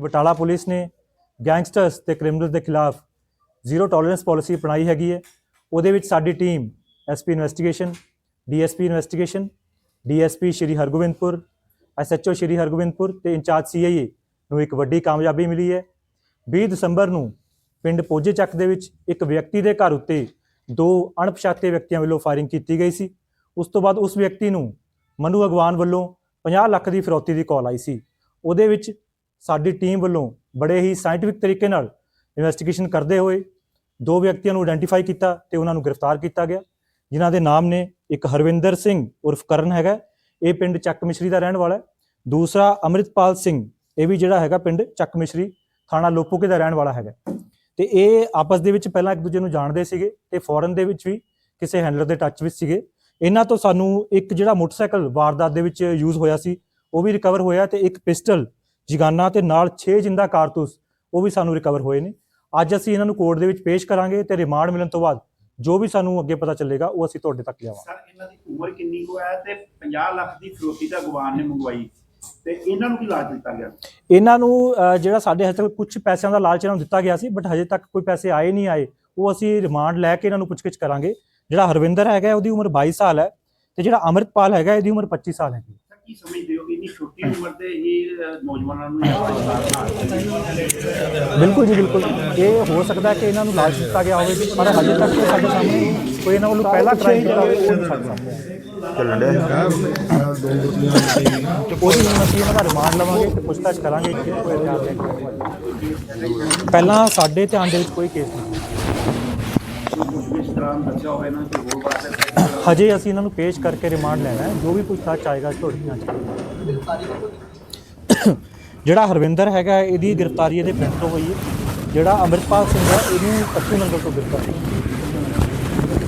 Batala police ਨੇ gangsters ਤੇ criminals ਦੇ ਖਿਲਾਫ ਜ਼ੀਰੋ ਟੋਲਰੈਂਸ ਪਾਲਿਸੀ ਅਪਣਾਈ ਹੈਗੀ ਹੈ। ਉਹਦੇ ਵਿੱਚ ਸਾਡੀ team SP investigation DSP investigation DSP Shri Hargobindpur SHO Shri Hargobindpur ਤੇ ਇੰਚਾਰਜ ਸੀਆਈਏ ਨੂੰ ਇੱਕ ਵੱਡੀ ਕਾਮਯਾਬੀ ਮਿਲੀ ਹੈ। 20 ਦਸੰਬਰ ਨੂੰ ਪਿੰਡ ਪੋਜੇ ਚੱਕ ਦੇ ਵਿੱਚ ਇੱਕ ਵਿਅਕਤੀ ਦੇ ਘਰ ਉੱਤੇ ਦੋ ਅਣਪਛਾਤੇ ਵਿਅਕਤੀਆਂ ਵੱਲੋਂ ਫਾਇਰਿੰਗ ਕੀਤੀ ਗਈ ਸੀ। ਉਸ ਤੋਂ ਬਾਅਦ ਉਸ ਵਿਅਕਤੀ ਨੂੰ ਮਨੂ ਅਗਵਾਨ ਵੱਲੋਂ 50 ਲੱਖ ਦੀ ਫਿਰੌਤੀ ਦੀ ਕਾਲ ਆਈ ਸੀ। ਉਹਦੇ ਵਿੱਚ ਸਾਡੀ ਟੀਮ ਵੱਲੋਂ ਬੜੇ ਹੀ ਸਾਇੰਟਿਫਿਕ ਤਰੀਕੇ ਨਾਲ ਇਨਵੈਸਟੀਗੇਸ਼ਨ ਕਰਦੇ ਹੋਏ ਦੋ ਵਿਅਕਤੀਆਂ ਨੂੰ ਆਇਡੈਂਟੀਫਾਈ ਕੀਤਾ ਤੇ ਉਹਨਾਂ ਨੂੰ ਗ੍ਰਿਫਤਾਰ ਕੀਤਾ ਗਿਆ, ਜਿਨ੍ਹਾਂ ਦੇ ਨਾਮ ਨੇ ਇੱਕ ਹਰਵਿੰਦਰ ਸਿੰਘ ਉਰਫ ਕਰਨ ਹੈਗਾ, ਇਹ ਪਿੰਡ ਚੱਕ ਮਿਸ਼ਰੀ ਦਾ ਰਹਿਣ ਵਾਲਾ ਹੈ। ਦੂਸਰਾ ਅਮਰਿਤਪਾਲ ਸਿੰਘ, ਇਹ ਵੀ ਜਿਹੜਾ ਹੈਗਾ ਪਿੰਡ ਚੱਕ ਮਿਸ਼ਰੀ ਥਾਣਾ ਲੋਪੋਕੇ ਦਾ ਰਹਿਣ ਵਾਲਾ ਹੈਗਾ। ਤੇ ਇਹ ਆਪਸ ਦੇ ਵਿੱਚ ਪਹਿਲਾਂ ਇੱਕ ਦੂਜੇ ਨੂੰ ਜਾਣਦੇ ਸੀਗੇ ਤੇ ਫੋਰਨ ਦੇ ਵਿੱਚ ਵੀ ਕਿਸੇ ਹੈਂਡਲਰ ਦੇ ਟੱਚ ਵਿੱਚ ਸੀਗੇ। ਇਹਨਾਂ ਤੋਂ ਸਾਨੂੰ ਇੱਕ ਜਿਹੜਾ ਮੋਟਰਸਾਈਕਲ ਵਾਰਦਾਤ ਦੇ ਵਿੱਚ ਯੂਜ਼ ਹੋਇਆ ਸੀ, ਉਹ ਵੀ ਰਿਕਵਰ ਹੋਇਆ ਤੇ ਇੱਕ ਪਿਸਟਲ ਜਿਗਾਨਾ ਤੇ ਨਾਲ 6 ਜਿੰਦਾ ਕਾਰਤੂਸ ਉਹ ਵੀ ਸਾਨੂੰ ਰਿਕਵਰ ਹੋਏ ਨੇ। ਅੱਜ ਅਸੀਂ ਇਹਨਾਂ ਨੂੰ ਕੋਰਟ ਦੇ ਵਿੱਚ ਪੇਸ਼ ਕਰਾਂਗੇ ਤੇ ਰਿਮਾਂਡ ਮਿਲਣ ਤੋਂ ਬਾਅਦ ਜੋ ਵੀ ਸਾਨੂੰ ਅੱਗੇ ਪਤਾ ਚੱਲੇਗਾ ਉਹ ਅਸੀਂ ਤੁਹਾਡੇ ਤੱਕ ਲਿਆਵਾਂਗੇ। ਸਰ ਇਹਨਾਂ ਦੀ ਉਮਰ ਕਿੰਨੀ ਕੁ ਹੈ ਤੇ 50 ਲੱਖ ਦੀ ਫਿਰੋਤੀ ਦਾ ਗਵਾਨ ਨੇ ਮੰਗਵਾਈ। ਤੇ ਇਹਨਾਂ ਨੂੰ ਕੀ ਲਾਜ ਦਿੱਤਾ ਗਿਆ? ਇਹਨਾਂ ਨੂੰ ਜਿਹੜਾ ਸਾਡੇ ਹਜੇ ਤੱਕ ਕੁਝ ਪੈਸਿਆਂ ਦਾ ਲਾਲਚ ਇਹਨਾਂ ਨੂੰ ਦਿੱਤਾ ਗਿਆ ਸੀ ਬਟ ਹਜੇ ਤੱਕ ਕੋਈ ਪੈਸੇ ਆਏ ਨਹੀਂ ਆਏ ਉਹ ਅਸੀਂ ਰਿਮਾਂਡ ਲੈ ਕੇ ਇਹਨਾਂ ਨੂੰ ਪੁੱਛਗਿੱਛ ਕਰਾਂਗੇ। ਜਿਹੜਾ ਹਰਵਿੰਦਰ ਹੈਗਾ ਉਹਦੀ ਉਮਰ 22 ਸਾਲ ਹੈ ਤੇ ਜਿਹੜਾ ਅਮਰਿਤਪਾਲ ਹੈਗਾ ਇਹਦੀ ਉਮਰ 25 ਸਾਲ ਹੈਗੀ। ਕੀ ਸਮਝਦੇ ਹੋ? ਕਿ ਇੰਨੀ ਛੋਟੀ ਉਮਰ ਦੇ ਹੀ ਨੌਜਵਾਨਾਂ ਨੂੰ ਇਹ ਬਿਲਕੁਲ ਜੀ ਬਿਲਕੁਲ। ਇਹ ਹੋ ਸਕਦਾ ਹੈ ਕਿ ਇਹਨਾਂ ਨੂੰ ਲਾਲਚ ਦਿੱਤਾ ਗਿਆ ਹੋਵੇ ਪਰ ਹਜੇ ਤੱਕ ਕੋਈ ਸਾਡੇ ਸਾਹਮਣੇ ਕੋਈ ਇਹਨਾਂ ਵੱਲੋਂ ਪਹਿਲਾ ਕ੍ਰਾਈਮ ਕੀਤਾ ਹੋਵੇ ਉਹ ਨਹੀਂ ਸਾਡੇ ਸਾਹਮਣੇ। ਆਇਆ। ਚੱਲਣ ਡਿਆ ਤੇ ਉਹਦੀ ਹੁਣ ਅਸੀਂ ਇਹਨਾਂ ਦਾ ਰਿਮਾਂਡ ਲਵਾਂਗੇ ਤੇ ਪੁੱਛਤਾਛ ਕਰਾਂਗੇ ਕਿ ਕੋਈ। ਪਹਿਲਾਂ ਸਾਡੇ ਧਿਆਨ ਦੇ ਵਿੱਚ ਕੋਈ ਕੇਸ ਨਹੀਂ। ਇਸ ਤਰ੍ਹਾਂ ਹੋਵੇ ਨਾ ਕਿ ਹੋਰ ਬਾਤ ਹਜੇ ਅਸੀਂ ਇਹਨਾਂ ਨੂੰ ਪੇਸ਼ ਕਰਕੇ ਰਿਮਾਂਡ ਲੈਣਾ ਹੈ, ਜੋ ਵੀ ਪੁੱਛਤਾਛ ਆਏਗਾ ਤੁਹਾਡੇ ਧਿਆਨ ਜਿਹੜਾ ਹਰਵਿੰਦਰ ਹੈਗਾ, ਇਹਦੀ ਗ੍ਰਿਫਤਾਰੀ ਇਹਦੇ ਪਿੰਡ ਤੋਂ ਹੋਈ ਹੈ। ਜਿਹੜਾ ਅੰਮ੍ਰਿਤਪਾਲ ਸਿੰਘ ਹੈ, ਇਹਨੂੰ ਕੱਚੂ ਨੰਗਲ ਤੋਂ ਗ੍ਰਿਫਤਾਰ ਕੀਤਾ